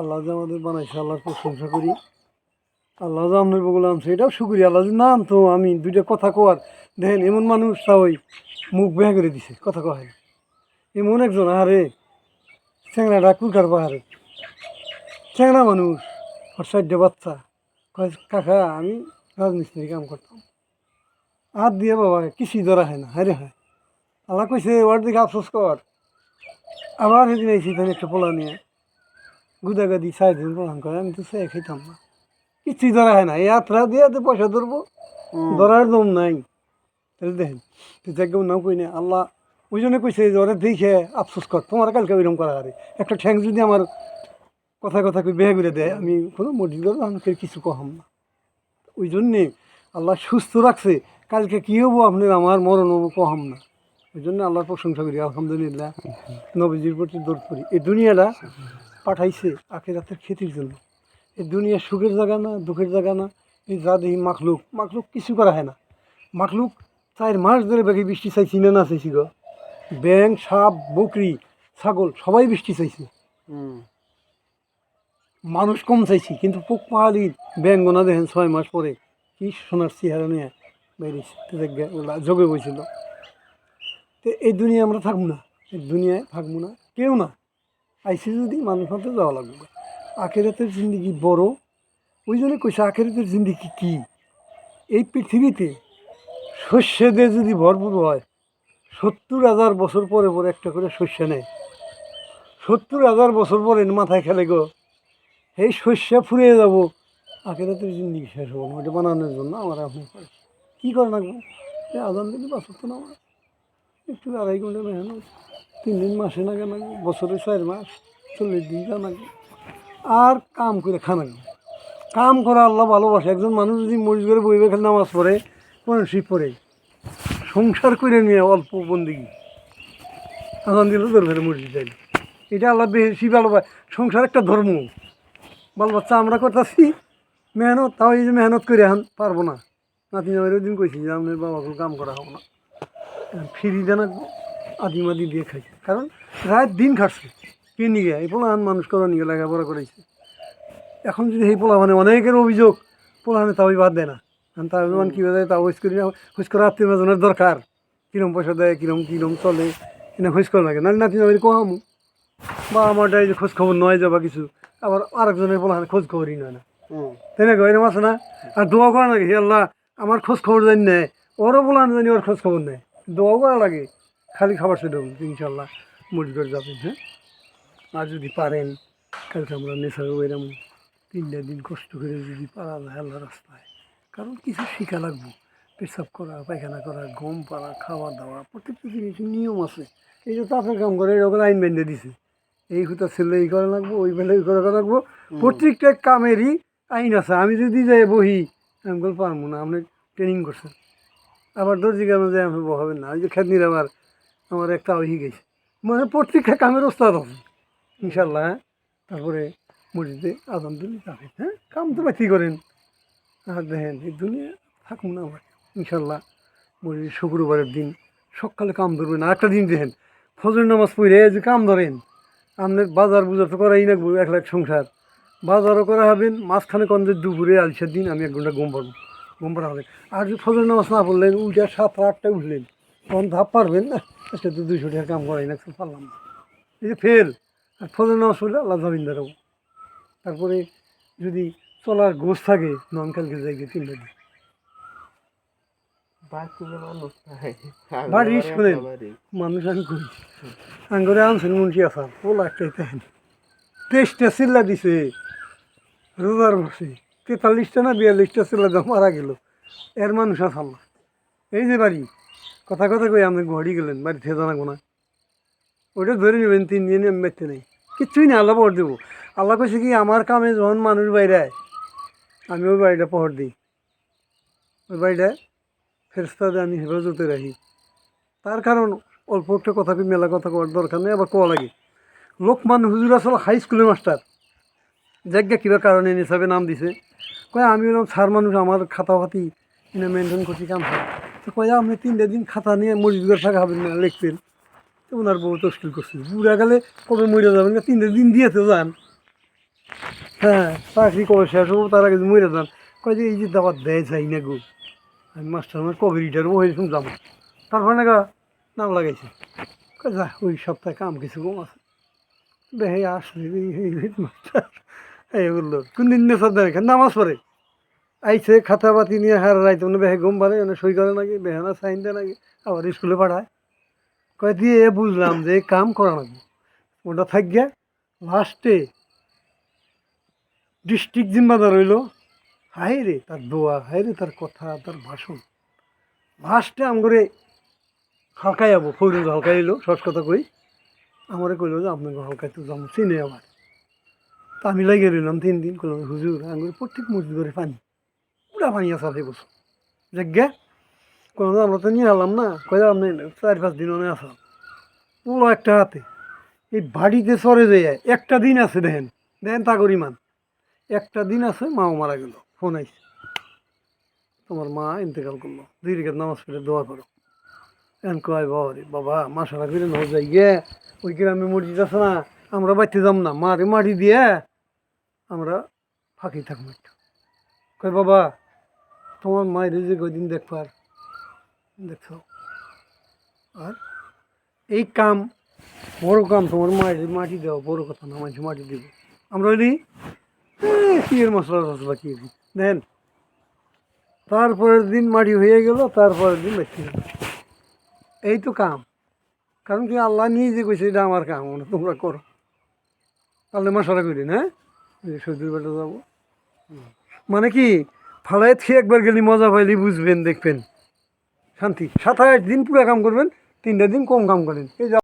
আল্লাহ যে আমাদের বানাইছে, আল্লাহর প্রশংসা করি। আল্লাহ যে আপনার বগুলো আনছে, এটাও শুকুরি আল্লাহ যে তো আমি দুইটা কথা কোয়ার দেখেন, এমন মানুষ তা ওই মুখ বেহা করে দিছে, কথা কয়। এমন একজন আরে চ্যাংড়াটা কুলকার পাহাড়ে। চ্যাংড়া মানুষ আর চারটে বাচ্চা। কাকা, আমি রাজমিস্ত্রি কাম করতাম। হাত দিয়ে বাবা, কিছুই ধরা হয় না হারে হয়। আল্লাহ কইছে, ওর দিকে আফসোস কর। আবার সেদিন এসে তাহলে একটা পোলা নিয়ে। গুদাগাদি সাড়ে দিন প্রধান করে আমি তো সে খেতাম না। কিছুই ধরা হয় না এই যাত্রা দিয়ে তো পয়সা ধরবো ধরার দম নাই। তাহলে দেখেন যাকে নাম কই না আল্লাহ ওই জন্য কইছে যে ওরা দেখে আফসোস কর তোমার কালকে ওইরকম করা আরে। একটা ঠ্যাং যদি আমার কথা কথা কই বেহে করে দেয় আমি কোনো মসজিদ আমাকে কিছু কহাম না। ওই জন্যে আল্লাহ সুস্থ রাখছে কালকে কী হব আপনার আমার মরণ হব কহাম না। ওই জন্য আল্লাহর প্রশংসা করি আলহামদুলিল্লাহ। নবীজির প্রতি দৌড় করি। এই দুনিয়াটা পাঠাইছে আখেরাতের ক্ষতির জন্য। এই দুনিয়া সুখের জায়গা না দুঃখের জায়গা না এই যা দেখি মাখলুক। মাখলুক কিছু করা হয় না। মাখলুক চার মাস ধরে বাকি বৃষ্টি চাইছি না না চাইছি গো। ব্যাং সাপ বকরি ছাগল সবাই বৃষ্টি চাইছে। মানুষ কম চাইছি কিন্তু পোক পাহাড়ি ব্যাং গোনা দেখেন ছয় মাস পরে। কি সোনার চেহারা নিয়ে বেরিয়েছে যোগে বইছিল। তো এই দুনিয়া আমরা থাকব না এই দুনিয়ায় থাকব না কেউ না। আইসি যদি মানুষ হাতে যাওয়া লাগবে। আখেরাতের জিন্দিগি বড়। ওই জন্য কইছে আখেরাতের জিন্দিগি কি? এই পৃথিবীতে শস্য দিয়ে যদি ভরপুর হয়, সত্তর হাজার বছর পরে পরে একটা করে শস্য নেয়। সত্তর হাজার বছর পরে মাথায় খেলে গো। এই শস্য ফুরিয়ে যাব। আখেরাতের জিন্দিগি শেষ হব। না ওইটা বানানোর জন্য আমার আপনি কী করে এই আজান দিলে বাঁচত না আমার। একটু আড়াই ঘণ্টা মেহনত। তিন দিন মাসে না কেন? বছরে চার মাস, চল্লিশ দিন যা আর কাম করে খানা কাম করা আল্লাহ ভালোবাসে। একজন মানুষ যদি মরিচ করে বইবে খেলে নামাজ পড়ে শিব পড়ে। সংসার করে নিয়ে অল্প বন্দিগি। আজান দিলে তোর ফেরে মসজিদ যাই এটা আল্লাহ বেশি ভালোবাসে। সংসার একটা ধর্ম। বাল বাচ্চা আমরা করতেছি, মেহনত, তাও এই যে মেহনত করে এখন পারব না। নাতি আমার ওই দিন কইছি যে, আপনার বাবাকে কাম করা হব না। ফিরি দেন আদি মাদি দিয়ে খাইছে। কারণ রাত দিন খাটছে কে নিয়ে এই পোলাহান মানুষ করা নিয়ে লেখাপড়া করেছে? এখন যদি এই পোলা মানে অনেকের অভিযোগ পোলাহানে তাও বাদ দেয় না। কারণ তার অভিমান কী দেয় তা হুইস করি না। হুইস করে আত্মীয় মাজনের দরকার। কিরম পয়সা দেয় কিরম কিরম চলে এনে হুইস করে লাগে। নাহলে নাতি নামের কহামু বা আমার যে খোঁজ খবর নয় যাবা কিছু আবার আরেকজনের পোলাহানে খোঁজ খবরই নয় না। তাই না এরকম আছে না? আর দোয়া করা লাগে। হে আল্লাহ আমার খোঁজ খবর জানি নেয় ওরও বলান জানি ওর খোঁজ খবর নেয় দোয়াও করা লাগে। খালি খাবার সেটা ইনশাল্লাহ মজগুর যাবেন হ্যাঁ? আর যদি পারেন কালকে আমরা নেশা এরকম তিনটা দিন কষ্ট করে যদি পারা যায় আল্লাহ রাস্তায়। কারণ কিছু শিখা লাগবো পেশাব করা পায়খানা করা গম পাড়া খাওয়া দাওয়া প্রত্যেকটা জিনিসের নিয়ম আছে। এই যে তাপের কাম করে এরকম আইন বেঁধে দিছে। এই হুতা ছেলে এই করা লাগবো ওই বেলা এই করা লাগবো। প্রত্যেকটা কামেরই আইন আছে। আমি যদি যাই বহি আমি বল পারব না আপনি ট্রেনিং করছেন। আবার দর্জি কেন যে আমি বহাবেন না। ওই যে খেতনির আবার আমার একটা হয়ে গেছে। মানে প্রত্যেকটা কামের ওস্তাদ আছে ইনশাল্লাহ হ্যাঁ? তারপরে মসজিদে আদান দিলে যাবেন হ্যাঁ? কাম তো বাকি করেন। আর দেখেন, এই দুনিয়া থাকুন না আমার ইনশাল্লাহ মসজিদ শুক্রবারের দিন সকালে কাম ধরবেন। আর একটা দিন দেখেন ফজর নামাজ পড়ে যে কাম ধরেন, আপনার বাজার বুজার তো করাই না এক লাখ সংসার। বাজারও করা হবেন মাঝখানে কোন যে দুপুরে আলসের দিন আমি এক ঘণ্টা ঘুম পারব ঘুম পাড়া হবে। আর যদি ফজর নামাজ না পড়লেন উঠে সাতটা আটটা উঠলেন তখন ধাপ পারবেন না আজকে তো দুইশো টাকা কাম করাই না পারলাম না। এই যে ফেল আর ফজর নামাজ পড়লে আল্লাহ জামিনদার হব তারপরে যদি চলার গোছ থাকে নন কালকে যাই গিয়ে তিনটা দিন। বাড়ি শোনেন মানুষ আমি করি। আঙ্গরে আনছেন মুন্সি আসাম ও লাগতে তেহেন। তেইশটা চিল্লা দিছে রোজার বসে তেতাল্লিশটা না বিয়াল্লিশটা চিল্লা দাম মারা গেল। এর মানুষ আসাম না এই যে বাড়ি কথা কথা কই আপনি ঘড়ি গেলেন, বাড়ি থেকে জানাব না। ওইটা ধরে নেবেন, তিন দিনে বেঁচতে নেই। কিচ্ছুই না, আল্লাহ পহর দেবো। আল্লাহ কইছে কি, আমার কামে যখন মানুষ বাইরে আমি ওই বাড়িটা পহর দিই। ওই বাড়িটা ফেরস্তাদে আমি হেফাজতে রাখি। তার কারণ অল্প একটা কথা মেলা কথা কওয়ার দরকার নেই, আবার কোয়া লাগে। লোকমান হুজুর আসলে হাই স্কুলের মাস্টার জায়গা কিবা কারণে হিসাবে নাম দিছে। কয়, আমি বললাম স্যার মানুষ, আমার এনে মেনটেন করছি, কাম তো কয় আপনি তিনটে দিন খাতা নিয়ে মসজিদের থাকা হবেন না, লিখতেন। তো ওনার বউ তস্কিল করছে বুড়া গেলে কবে মরে যাবেন? না, তিনটে দিন দিয়েতে যান। হ্যাঁ চাকরি কবে শেষ হব তার আগে মরে যান। কয় যে, এই যে দাবার দেয় যাই না গো। আমি মাস্টার আমার কবে রিটার ওই শুনলাম তারপরে নাকি নাম লাগাইছে। যা, ওই সপ্তাহে কাম কিছু কম আছে। দেখে আসলে মাস্টার। এই বলল কোন দিন নেশার দেয় নামাজ পড়ে? আইছে খাতা পাতি নিয়ে হার রাইতে মানে বেহে ঘুম পারে মানে সই করে নাকি বেহানা সাইন দেয় নাকি, আবার স্কুলে পাঠায়। কয়, দিয়ে এ বুঝলাম যে কাম করা লাগবে ওটা থাকিয়া লাস্টে ডিস্ট্রিক্ট জিম্মাদার হইল। হাই রে, তার দোয়া হাই রে, তার কথা, তার ভাষণ। লাস্টে আমগরে হালকাই যাব ফৌরজ হালকাই এলো সস কথা কই। আমারে কইলো যে, আপনাকে হালকাই তো যাব, চিনে আবার। তা আমি লাগিয়ে রইলাম তিন দিন করলাম হুজুর আঙ্গুর প্রত্যেক মসজিদ করে পানি। পুরা পানি আছে বছর জায়গা কোনো আমরা তো নিয়ে আলাম না কয়ে আপনি চার পাঁচ দিন অনেক আসলাম পুরো একটা হাতে। এই বাড়িতে সরে যায়, একটা দিন আছে দেখেন দেখেন তাগর ইমান একটা দিন আছে, মাও মারা গেল, ফোন আইছে। তোমার মা ইন্তেকাল করল, দুই রেখাত নামাজ পড়ে দোয়া করো। এন কয়, বাবা রে বাবা মাসারা করে না যাই গে, ওই গ্রামে মসজিদ আছে না, আমরা বাড়তে যাম না, মারে মাটি দিয়ে আমরা ফাঁকি থাকব একটু। কয়, বাবা তোমার মায়ের যে কদিন দেখবার দেখছ আর এই কাম, বড় কাম তোমার মায়ের মাটি দেওয়া বড় কথা না, মাঝে মাটি দেবো। আমরা ওই কি এর মশলা টসলা কি দেন, তারপরের দিন মাটি হয়ে গেল, তারপরের দিন বেশি এই তো কাম। কারণ কি আল্লাহ নিয়ে যে কইছে, এটা আমার কাম তোমরা করো। তাহলে মশলা করি না সজুর বেটা যাব। মানে কি ফালায় খেয়ে একবার গেলে মজা পাইলে, বুঝবেন, দেখবেন। শান্তি। সাত আট দিন পুরা কাম করবেন, তিনটা দিন কম কাম করেন। এই